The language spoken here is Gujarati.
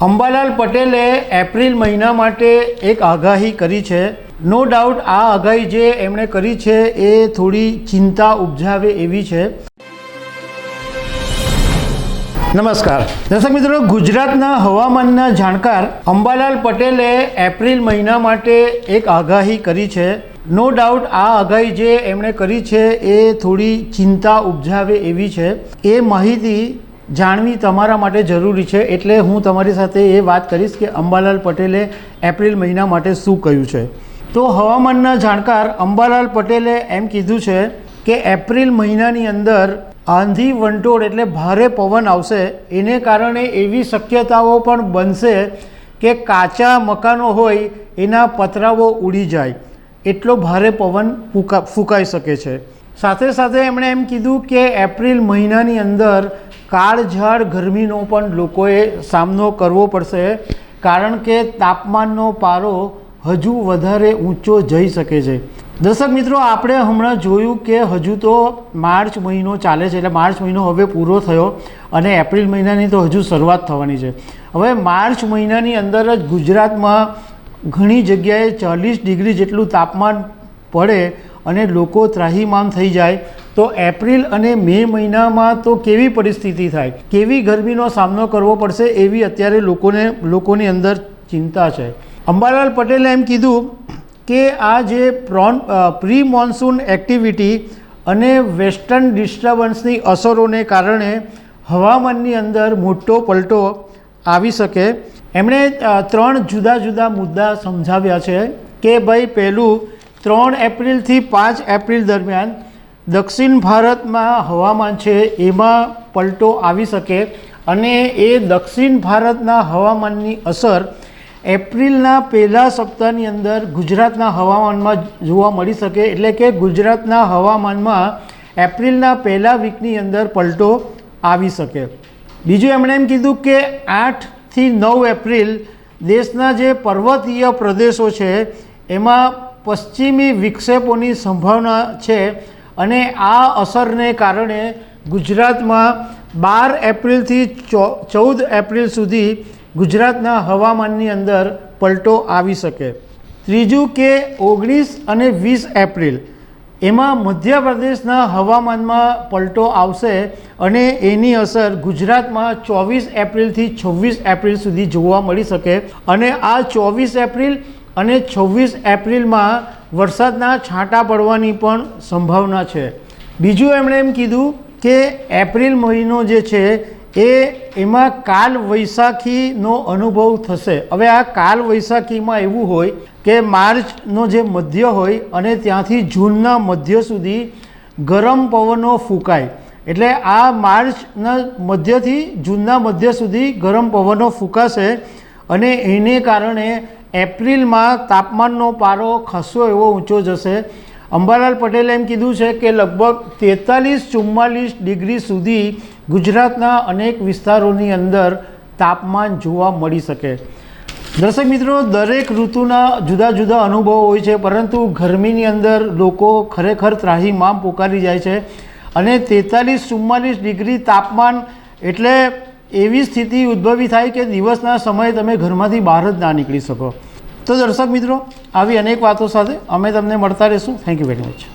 અંબાલાલ પટેલે એપ્રિલ મહિના માટે એક આગાહી કરી છે. નો ડાઉટ, આ આગાહી જે એમણે કરી છે એ થોડી ચિંતા ઉપજાવે એવી છે. નમસ્કાર. દર્શક મિત્રો, ગુજરાતના હવામાનના જાણકાર અંબાલાલ પટેલે એપ્રિલ મહિના માટે એક આગાહી કરી છે. નો ડાઉટ, આ આગાહી જે એમણે કરી છે એ થોડી ચિંતા ઉપજાવે એવી છે. એ માહિતી જાણવી તમારા માટે જરૂરી છે એટલે હું તમારી સાથે એ વાત કરીશ કે અંબાલાલ પટેલે એપ્રિલ મહિના માટે શું કહ્યું છે. તો હવામાનના જાણકાર અંબાલાલ પટેલે એમ કીધું છે કે એપ્રિલ મહિનાની અંદર આંધી વંટોળ એટલે ભારે પવન આવશે. એને કારણે એવી શક્યતાઓ પણ બનશે કે કાચા મકાનો હોય એના પતરાઓ ઉડી જાય. એટલો ભારે પવન ફૂંકા, ફૂંકાઈ શકે છે. સાથે સાથે એમણે એમ કીધું કે એપ્રિલ મહિનાની અંદર કાળઝાળ ગરમીનો પણ લોકોએ સામનો કરવો પડશે, કારણ કે તાપમાનનો પારો હજુ વધારે ઊંચો જઈ શકે છે. દર્શક મિત્રો, આપણે હમણાં જોયું કે હજુ તો માર્ચ મહિનો ચાલે છે, એટલે માર્ચ મહિનો હવે પૂરો થયો અને એપ્રિલ મહિનાની તો હજુ શરૂઆત થવાની છે. હવે માર્ચ મહિનાની અંદર જ ગુજરાતમાં ઘણી જગ્યાએ ચાલીસ ડિગ્રી જેટલું તાપમાન પડે અને લોકો ત્રાહીમામ થઈ જાય, તો એપ્રિલ અને મે મહિનામાં તો કેવી પરિસ્થિતિ થાય? કેવી ગરમીનો સામનો કરવો પડશે એવી અત્યારે લોકોને, લોકોની અંદર ચિંતા છે. અંબાલાલ પટેલે એમ કીધું કે આ જે પ્રોન પ્રી મોન્સૂન એક્ટિવિટી અને વેસ્ટર્ન ડિસ્ટર્બન્સની અસરોને કારણે હવામાનની અંદર મોટો પલટો આવી શકે. એમણે ત્રણ જુદા જુદા મુદ્દા સમજાવ્યા છે કે ભાઈ પહેલું ત્રણ એપ્રિલથી પાંચ એપ્રિલ દરમિયાન દક્ષિણ ભારતમાં હવામાન છે, એમાં પલટો આવી શકે અને એ દક્ષિણ ભારતના હવામાનની અસર એપ્રિલના પહેલા સપ્તાહની અંદર ગુજરાતના હવામાનમાં જોવા મળી શકે. એટલે કે ગુજરાતના હવામાનમાં એપ્રિલના પહેલા વીકની અંદર પલટો આવી શકે. બીજું એમણે એમ કીધું કે આઠથી નવ એપ્રિલ દેશના જે પર્વતીય પ્રદેશો છે, એમાં પશ્ચિમી વિક્ષેપોની સંભાવના છે અને આ અસરને કારણે ગુજરાતમાં બાર એપ્રિલથી ચૌદ એપ્રિલ સુધી ગુજરાતના હવામાનની અંદર પલટો આવી શકે. ત્રીજું કે ઓગણીસ અને વીસ એપ્રિલ, એમાં મધ્યપ્રદેશના હવામાનમાં પલટો આવશે અને એની અસર ગુજરાતમાં ચોવીસ એપ્રિલથી છવ્વીસ એપ્રિલ સુધી જોવા મળી શકે. અને આ ચોવીસ એપ્રિલ અને છવ્વીસ એપ્રિલમાં વરસાદના છાંટા પડવાની પણ સંભાવના છે. બીજું એમણે એમ કીધું કે એપ્રિલ મહિનો જે છે, એ એમાં કાલ વૈશાખીનો અનુભવ થશે. હવે આ કાલ વૈશાખીમાં એવું હોય કે માર્ચનો જે મધ્ય હોય અને ત્યાંથી જૂનના મધ્ય સુધી ગરમ પવનો ફૂંકાય. એટલે આ માર્ચના મધ્યથી જૂનના મધ્ય સુધી ગરમ પવનો ફૂંકાશે અને એને કારણે એપ્રિલમાં તાપમાનનો પારો ખાસો એવો ઊંચો જશે. અંબાલાલ પટેલે એમ કીધું છે કે લગભગ તેતાલીસ ચુમ્માલીસ ડિગ્રી સુધી ગુજરાતના અનેક વિસ્તારોની અંદર તાપમાન જોવા મળી શકે. દર્શક મિત્રો, દરેક ઋતુના જુદા જુદા અનુભવો હોય છે, પરંતુ ગરમીની અંદર લોકો ખરેખર ત્રાહીમામ પોકારી જાય છે. અને તેતાલીસ ચુમ્માલીસ ડિગ્રી તાપમાન એટલે એવી સ્થિતિ ઉદ્ભવી થાય કે દિવસના સમયે તમે ઘરમાંથી બહાર જ ના નીકળી શકો. તો દર્શક મિત્રો, આવી અનેક વાતો સાથે અમે તમને મળતા રહીશું. Thank you very much